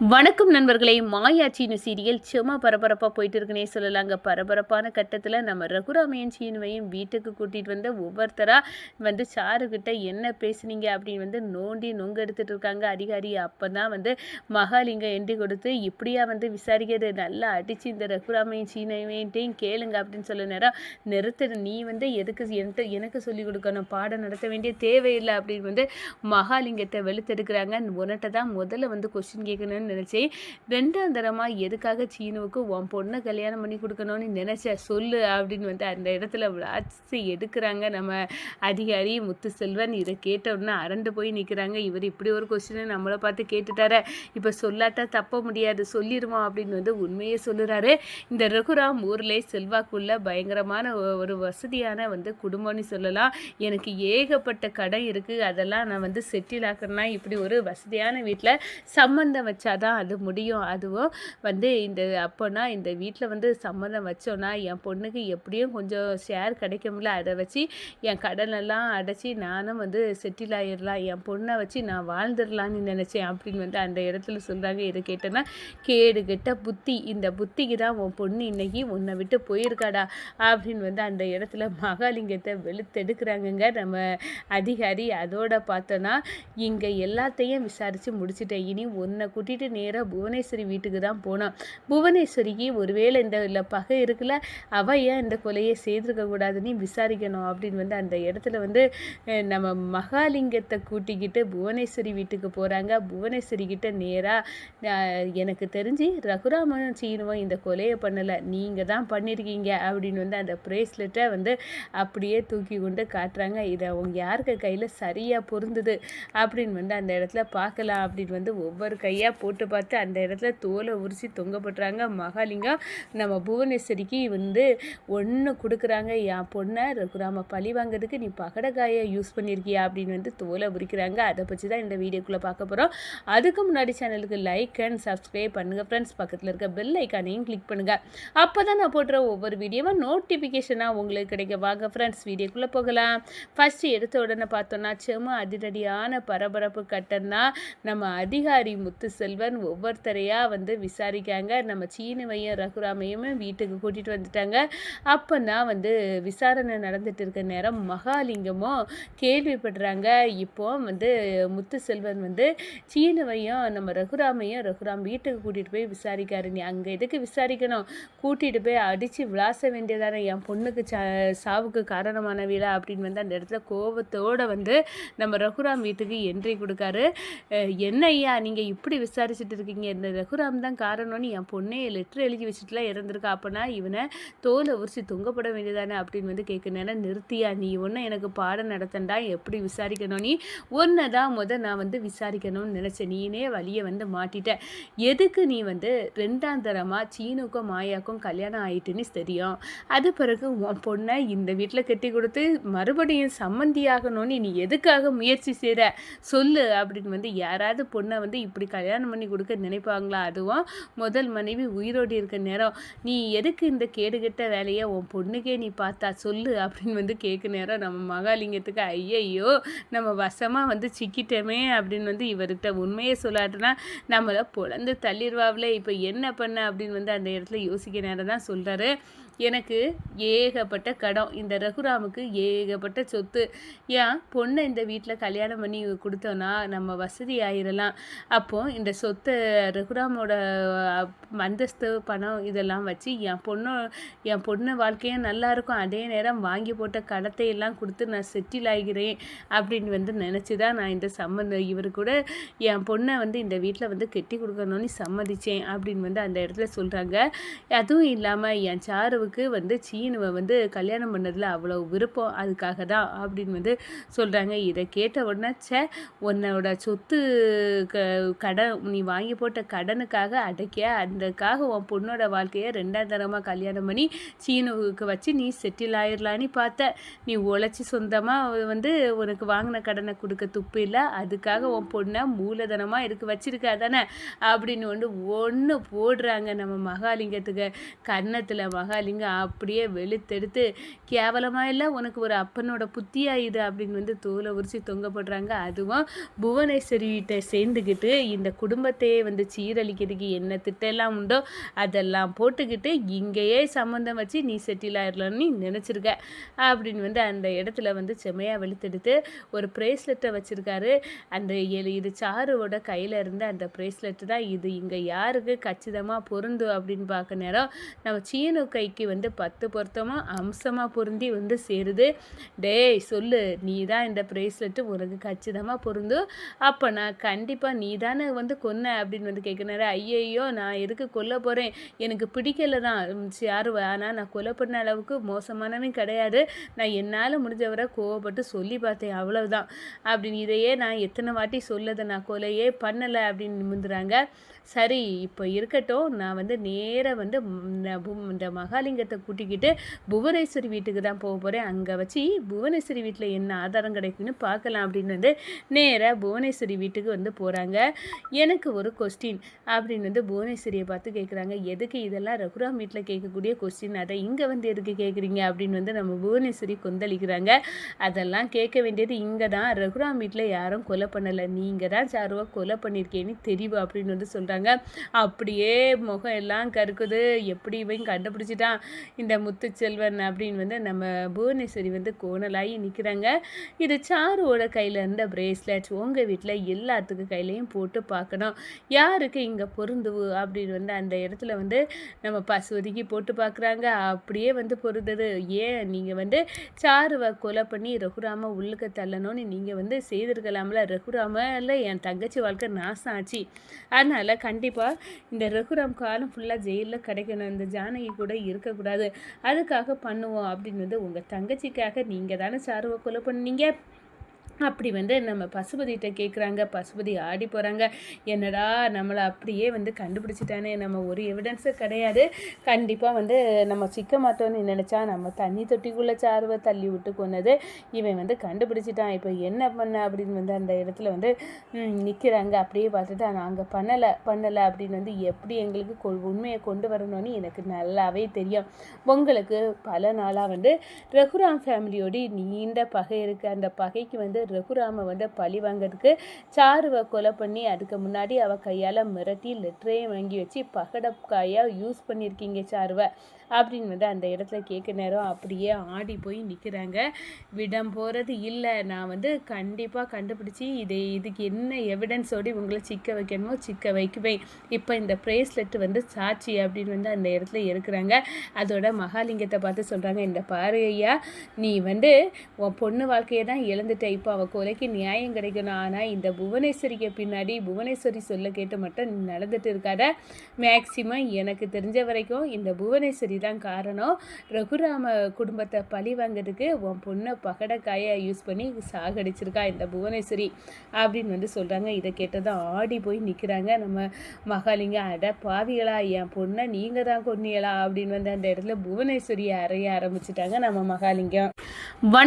வணக்கம் நண்பர்களே. மாயாச்சின்னு சீரியல் சும்மா பரபரப்பாக போயிட்டு இருக்குன்னே சொல்லலாங்க. பரபரப்பான கட்டத்தில் நம்ம ரகுராமையன் சீனுவையும் வீட்டுக்கு கூட்டிகிட்டு வந்து ஒவ்வொருத்தராக வந்து சாருக்கிட்ட என்ன பேசுனீங்க அப்படின்னு வந்து நோண்டி நொங்க எடுத்துகிட்டு இருக்காங்க. அதிகாரி அப்போ தான் வந்து மகாலிங்கம் எண்டி கொடுத்து இப்படியா வந்து விசாரிக்கிறது? நல்லா அடித்து இந்த ரகுராமையன் சீனவையன்ட்டையும் கேளுங்க அப்படின்னு சொல்ல நேரம் நிறுத்துற நீ வந்து எதுக்கு என்கிட்ட எனக்கு சொல்லிக் கொடுக்கணும்? பாடம் நடத்த வேண்டிய தேவையில்லை அப்படின்னு வந்து மகாலிங்கத்தை வெளுத்தெடுக்கிறாங்க. உன்னிட்ட தான் முதல்ல வந்து கொஸ்டின் கேட்கணும்னு நினச்சேன் ரெண்டாம் தரமாக எதுக்காக சீனுவுக்கு உன் பொண்ணை கல்யாணம் பண்ணி கொடுக்கணும்னு நினச்ச சொல்லு அப்படின்னு வந்து அந்த இடத்துல விளாசி எடுக்கிறாங்க. நம்ம அதிகாரி முத்துசெல்வன் இதை கேட்டவுடனே அரண்டு போய் நிற்கிறாங்க இவர் இப்படி ஒரு கொஸ்டினை நம்மளை பார்த்து கேட்டுட்டார. இப்போ சொல்லாட்டா தப்ப முடியாது சொல்லிடுமா அப்படின்னு வந்து உண்மையே சொல்லுறாரு. இந்த ரகுராம் ஊரில் செல்வாக்குள்ள பயங்கரமான ஒரு வசதியான வந்து குடும்பம்னு சொல்லலாம். எனக்கு ஏகப்பட்ட கடை இருக்குது அதெல்லாம் நான் வந்து செட்டில் ஆக்கணும்னா இப்படி ஒரு வசதியான வீட்டில் சம்மந்தம் வச்சாதான் அது முடியும். அதுவும் வந்து இந்த அப்போனா இந்த வீட்டில் வந்து சம்மதம் வச்சோன்னா என் பொண்ணுக்கு எப்படியும் கொஞ்சம் ஷேர் கிடைக்கும்ல அதை வச்சு என் கடனெல்லாம் அடைச்சி நானும் வந்து செட்டில் ஆயிடலாம் என் பொண்ணை வச்சு நான் வாழ்ந்துடலான்னு நினச்சேன் அப்படின்னு வந்து அந்த இடத்துல சொல்கிறாங்க இதை கேட்டேன்னா கேடு கெட்ட புத்தி. இந்த புத்திக்கு தான் உன் பொண்ணு இன்னைக்கு உன்னை விட்டு போயிருக்காடா அப்படின்னு வந்து அந்த இடத்துல மகாலிங்கத்தை வெளுத்தெடுக்கிறாங்கங்க. நம்ம அதிகாரி அதோட பார்த்தோன்னா இங்கே எல்லாத்தையும் விசாரித்து முடிச்சிட்டேன். இனி உன்னை கூட்டிகிட்டு நேராக புவனேஸ்வரி வீட்டுக்கு தான் போனோம் புவனேஸ்வரிக்கு ஒருவேளை இந்த இல்லை பகை இருக்குல்ல அவ ஏன் இந்த கொலையை செய்திருக்க கூடாதுன்னு விசாரிக்கணும் அப்படின்னு வந்து அந்த இடத்துல வந்து நம்ம மகாலிங்கத்தை கூட்டிக்கிட்டு புவனேஸ்வரி வீட்டுக்கு போகிறாங்க புவனேஸ்வரி கிட்ட நேராக எனக்கு தெரிஞ்சு ரகுராமன் சீனுவோம் இந்த கொலையை பண்ணலை நீங்கள் தான் பண்ணியிருக்கீங்க அப்படின்னு வந்து அந்த ப்ரேஸ்லெட்டை வந்து அப்படியே தூக்கி கொண்டு காட்டுறாங்க. இதை அவங்க யாருக்கு கையில் சரியாக பொருந்துது அப்படின்னு வந்து அந்த இடத்துல பார்க்கலாம் அப்படின்னு வந்து ஒவ்வொரு கையாக போட்டு போட்டு பார்த்து அந்த இடத்துல தோலை உரிச்சு தொங்கப்படுறாங்க மகாலிங்கம் நம்ம புவனேஸ்வரிக்கு வந்து ஒன்று கொடுக்குறாங்க. என் பொண்ணை ரகுராம பழி வாங்குறதுக்கு நீ பகடக்காயை யூஸ் பண்ணியிருக்கியா அப்படின்னு வந்து தோலை உரிக்கிறாங்க. அதை பற்றி தான் இந்த வீடியோக்குள்ளே பார்க்க போகிறோம் அதுக்கு முன்னாடி சேனலுக்கு லைக் அண்ட் சப்ஸ்கிரைப் பண்ணுங்கள் ஃப்ரெண்ட்ஸ் பக்கத்தில் இருக்க பெல் ஐக்கானையும் கிளிக் பண்ணுங்கள் அப்போ தான் நான் போடுற ஒவ்வொரு வீடியோவும் நோட்டிஃபிகேஷனாக உங்களுக்கு கிடைக்க வாங்க ஃப்ரெண்ட்ஸ் வீடியோக்குள்ளே போகலாம். ஃபஸ்ட்டு எடுத்த உடனே பார்த்தோன்னா செம அதிரடியான பரபரப்பு கட்டன்னா நம்ம அதிகாரி முத்துசெல்வன் ஒவ்வொருத்தரையாக வந்து விசாரிக்காங்க. நம்ம சீனுவையும் ரகுராமையும் வீட்டுக்கு கூட்டிகிட்டு வந்துட்டாங்க. அப்போ தான் வந்து விசாரணை நடந்துட்டு இருக்க நேரம் மகாலிங்கமும் கேள்விப்படுறாங்க. இப்போ வந்து முத்து செல்வன் வந்து சீனுவையும் நம்ம ரகுராமையும் ரகுராம் வீட்டுக்கு கூட்டிகிட்டு போய் விசாரிக்காரு. நீ அங்கே எதுக்கு விசாரிக்கணும்? கூட்டிகிட்டு போய் அடித்து விளாச வேண்டியதானே? என் பொண்ணுக்கு சா சாவுக்கு காரணமான வீடா அப்படின்னு வந்து அந்த இடத்துல கோபத்தோடு வந்து நம்ம ரகுராம் வீட்டுக்கு என்ட்ரி கொடுக்காரு. என்ன ஐயா நீங்கள் இப்படி விசாரிச்சுட்டு இருக்கீங்க இந்த ரகுராம் தான் காரணம்னு என் பொண்ணே லெட்டர் எழுதி வச்சுட்டுலாம் இறந்துருக்கா. அப்போனா இவனை தோலை உரிச்சு தொங்கப்பட வேண்டியதானே அப்படின்னு வந்து கேட்குறேன் நிறுத்தியா நீ? ஒன்று எனக்கு பாடம் நடத்தண்டா? எப்படி விசாரிக்கணும் நீ? ஒன்றை தான் முத நான் வந்து விசாரிக்கணும்னு நினச்சேன். நீனே வழியை வந்து மாட்டிட்ட. எதுக்கு நீ வந்து ரெண்டாம் தரமாக சீனுக்கும் மாயாக்கும் கல்யாணம் ஆயிட்டுன்னு தெரியும். அது பிறகு உன் பொண்ணை இந்த வீட்டில் கட்டி கொடுத்து மறுபடியும் சம்மந்தியாகணும்னு நீ எதுக்காக முயற்சி செய்கிற சொல்லு அப்படின்னு வந்து யாராவது பொண்ணை வந்து இப்படி கல்யாணம் பண்ணி கொடுக்க நினைப்பாங்களா? அதுவும் முதல் மனைவி உயிரோடு இருக்க நேரம். நீ எதுக்கு இந்த கேடுகட்ட வேலையை உன் பொண்ணுக்கே நீ பார்த்தா சொல்லு அப்படின்னு வந்து கேட்க நேரம் நம்ம மகாலிங்கத்துக்கு ஐயையோ நம்ம வசமாக வந்து சிக்கிட்டோமே அப்படின்னு வந்து இவர்கிட்ட உண்மையை சொல்லாட்டுனா நம்மளை பொழந்து தள்ளிடுவாவில் இப்போ என்ன பண்ண அப்படின்னு வந்து அந்த இடத்துல யோசிக்க நேரம் தான் சொல்கிறாரு எனக்கு ஏகப்பட்ட கடம். இந்த ரகுராமுக்கு ஏகப்பட்ட சொத்து. ஏன்? பொண்ணை இந்த வீட்டில் கல்யாணம் பண்ணி கொடுத்தோன்னா நம்ம வசதி ஆயிடலாம் அப்போது இந்த சொத்தை ரகுராமோட அந்தஸ்து பணம் இதெல்லாம் வச்சு என் பொண்ணு என் பொண்ணு வாழ்க்கையும் நல்லாயிருக்கும் அதே நேரம் வாங்கி போட்ட கடத்தை எல்லாம் கொடுத்து நான் செட்டில் ஆகிறேன் அப்படின்னு வந்து நினச்சி தான் நான் இந்த சம்மந்தம் இவர் கூட என் பொண்ணை வந்து இந்த வீட்டில் வந்து கெட்டி கொடுக்கணும்னு சம்மதிச்சேன் அப்படின்னு வந்து அந்த இடத்துல சொல்கிறாங்க அதுவும் இல்லாமல் என் சாருவுக்கு வந்து சீனுவை வந்து கல்யாணம் பண்ணதில் அவ்வளோ விருப்பம் அதுக்காக தான் அப்படின்னு வந்து சொல்கிறாங்க இதை கேட்ட உடனே சே உன்னோட சொத்து க கடன் நீ வாங்கி போட்ட கடனுக்காக அடைக்க அதுக்காக உன் பொண்ணோட வாழ்க்கையை ரெண்டாம் தரமாக கல்யாணம் பண்ணி சீனுவுக்கு வச்சு நீ செட்டில் ஆயிடலான்னு பார்த்த. நீ உழைச்சி சொந்தமாக வந்து உனக்கு வாங்கின கடனை கொடுக்க துப்பு இல்லை அதுக்காக உன் பொண்ணை மூலதனமாக இருக்கு வச்சிருக்கா தானே அப்படின்னு வந்து ஒன்று போடுறாங்க நம்ம மகாலிங்கத்துக்கு. கன்னத்தில் அப்படிங்க அப்படியே வெளுத்தெடுத்து கேவலமாக இல்லை உனக்கு ஒரு அப்பனோட புத்தியா இது அப்படின்னு வந்து தோலை உரிச்சு தொங்கப்படுறாங்க அதுவும் அதுவும் புவனேஸ்வரிகிட்ட சேர்ந்துக்கிட்டு இந்த குடும்பத்தையே வந்து சீரழிக்கிறதுக்கு என்ன திட்டெல்லாம் உண்டோ அதெல்லாம் போட்டுக்கிட்டு இங்கேயே சம்மந்தம் வச்சு நீ செட்டில் ஆயிடலாம்னு நினச்சிருக்க. அப்படின்னு வந்து அந்த இடத்துல வந்து செம்மையாக வெளுத்தெடுத்து ஒரு ப்ரேஸ்லெட்டை வச்சுருக்காரு. அந்த இது சாருவோட கையில் இருந்த அந்த ப்ரேஸ்லெட்டு தான் இது. இங்கே யாருக்கு கச்சிதமாக பொருந்தும் அப்படின்னு பார்க்க நேரம் நம்ம சீனு கைக்கு வந்து பத்து பொருத்தமாக அம்சமாக பொருந்தி வந்து சேருது. டேய் சொல்லு நீ தான் இந்த ப்ரேஸ்லெட்டு உனக்கு கச்சிதமாக பொருந்தும். அப்போ நான் கண்டிப்பாக நீ தானே வந்து கொன்ன அப்படின்னு வந்து கேட்குறாரு ஐயையோ நான் எதுக்கு கொல்ல போகிறேன் எனக்கு பிடிக்கல தான். யாரு ஆனால் நான் கொலை பண்ண அளவுக்கு மோசமானவன் கிடையாது. நான் என்னால் முடிஞ்சவரை கோவப்பட்டு சொல்லி பார்த்தேன் அவ்வளவுதான். அப்படின்னு இதையே நான் எத்தனை வாட்டி சொல்லதை நான் கொலையே பண்ணலை அப்படின்னு நிமிந்துறாங்க. சரி இப்போ இருக்கட்டும். நான் வந்து நேராக வந்து இந்த மகாலிங்க பு- கூட்டிக்கிட்டு புவனேஸ்வரி வீட்டுக்கு தான் போக போகிறேன் அங்கே வச்சு புவனேஸ்வரி வீட்டில் என்ன ஆதாரம் கிடைக்குன்னு பார்க்கலாம் அப்படின்னு வந்து நேராக புவனேஸ்வரி வீட்டுக்கு வந்து போகிறாங்க எனக்கு ஒரு கொஸ்டின் அப்படின்னு வந்து புவனேஸ்வரியை பார்த்து கேட்குறாங்க எதுக்கு இதெல்லாம் ரகுராம் வீட்டில் கேட்கக்கூடிய கொஸ்டின் அதை இங்கே வந்து எதுக்கு கேட்குறீங்க அப்படின்னு வந்து நம்ம புவனேஸ்வரி கொந்தளிக்கிறாங்க. அதெல்லாம் கேட்க வேண்டியது இங்கே தான். ரகுராம் வீட்டில் யாரும் கொலை பண்ணலை. நீங்கள் தான் சாருவா கொலை பண்ணியிருக்கேன்னு தெரியும் அப்படின்னு வந்து சொல்கிறாங்க அப்படியே முகம் எல்லாம் கருக்குது. எப்படி இவன் கண்டுபிடிச்சிட்டான்? இந்த முத்துச்செல்வன் அப்படின்னு வந்து நம்ம புவனேஸ்வரி வந்து கோணலாகி நிற்கிறாங்க. இது சாருவோட கையில் இருந்த பிரேஸ்லெட் உங்கள் வீட்டில் எல்லாத்துக்கு கையிலையும் போட்டு பார்க்கணும். யாருக்கு இங்கே பொருந்துவு அப்படின்னு வந்து அந்த இடத்துல வந்து நம்ம பசு ஒதுக்கி போட்டு பார்க்குறாங்க. அப்படியே வந்து பொருந்தது. ஏன்? நீங்கள் வந்து சாருவை கொலை பண்ணி ரகுராம உள்ளுக்க தள்ளணும்னு நீங்கள் வந்து செய்திருக்கலாம்ல. ரகுராமில் என் தங்கச்சி வாழ்க்கை நாசம் ஆச்சு அதனால் கண்டிப்பாக இந்த ரகுராம் காலம் ஃபுல்லாக ஜெயிலில் கிடைக்கணும். இந்த ஜானகி கூட இருக்கக்கூடாது. அதுக்காக பண்ணுவோம் அப்படின்னு வந்து உங்கள் தங்கச்சிக்காக நீங்கள் தானே சாருவை கொலை பண்ணீங்க? அப்படி வந்து நம்ம பசுபதிகிட்ட கேட்குறாங்க பசுபதி ஆடி போகிறாங்க என்னடா நம்மளை அப்படியே வந்து கண்டுபிடிச்சிட்டானே நம்ம ஒரு எவிடன்ஸும் கிடையாது. கண்டிப்பாக வந்து நம்ம சிக்க மாட்டோம்னு நினச்சா நம்ம தண்ணி தொட்டிக்குள்ளே சார்வை தள்ளி விட்டு கொண்டது இவன் வந்து கண்டுபிடிச்சிட்டான். இப்போ என்ன பண்ண அப்படின்னு வந்து அந்த இடத்துல வந்து நிற்கிறாங்க அப்படியே பார்த்துட்டு நாங்கள் பண்ணலை பண்ணலை அப்படின்னு வந்து எப்படி எங்களுக்கு கொ- உண்மையை கொண்டு வரணும்னு எனக்கு நல்லாவே தெரியும். உங்களுக்கு பல நாளாக வந்து ரகுராம் ஃபேமிலியோடு நீண்ட பகை இருக்குது அந்த பகைக்கு வந்து ரகுராமை வந்து பழி வாங்கிறதுக்கு சாருவை கொலை பண்ணி அதுக்கு முன்னாடி அவள் கையால் மிரட்டி லெட்டரையும் வாங்கி வச்சு பகடக்காயாக யூஸ் பண்ணியிருக்கீங்க சாருவை. அப்படின்னு வந்து அந்த இடத்துல கேட்க நேரம் அப்படியே ஆடி போய் நிற்கிறாங்க விடம் போகிறது இல்லை. நான் வந்து கண்டிப்பாக கண்டுபிடிச்சி இது இதுக்கு என்ன எவிடன்ஸோடு இவங்களை சிக்க வைக்கணுமோ சிக்க வைக்குவேன். இப்போ இந்த ப்ரேஸ்லெட் வந்து சாட்சி அப்படின்னு வந்து அந்த இடத்துல இருக்கிறாங்க. அதோட மகாலிங்கத்தை பார்த்து சொல்கிறாங்க இந்த பாரு ஐயா நீ வந்து உன் பொண்ணு வாழ்க்கையை தான் இழந்துட்ட. இப்போ அவள் கொலைக்கு நியாயம் கிடைக்கணும். ஆனால் இந்த புவனேஸ்வரிக்கு பின்னாடி புவனேஸ்வரி சொல்ல கேட்டு மட்டும் நடந்துட்டு இருக்காத. மேக்சிமம் எனக்கு தெரிஞ்ச வரைக்கும் இந்த புவனேஸ்வரி தான் காரணம். ரகுராம குடும்பத்தை பழி வாங்குறதுக்கு உன் பொண்ணை பகடக்காயை யூஸ் பண்ணி சாகடிச்சிருக்கா இந்த புவனேஸ்வரி அப்படின்னு வந்து சொல்கிறாங்க இதை கேட்டதும் ஆடி போய் நிற்கிறாங்க நம்ம மகாலிங்கம் அட பாவிகளா என் பொண்ணை நீங்கள் தான் கொன்னியலா அப்படின்னு வந்து அந்த இடத்துல புவனேஸ்வரியை அறைய ஆரம்பிச்சிட்டாங்க நம்ம மகாலிங்கம். வணக்கம்.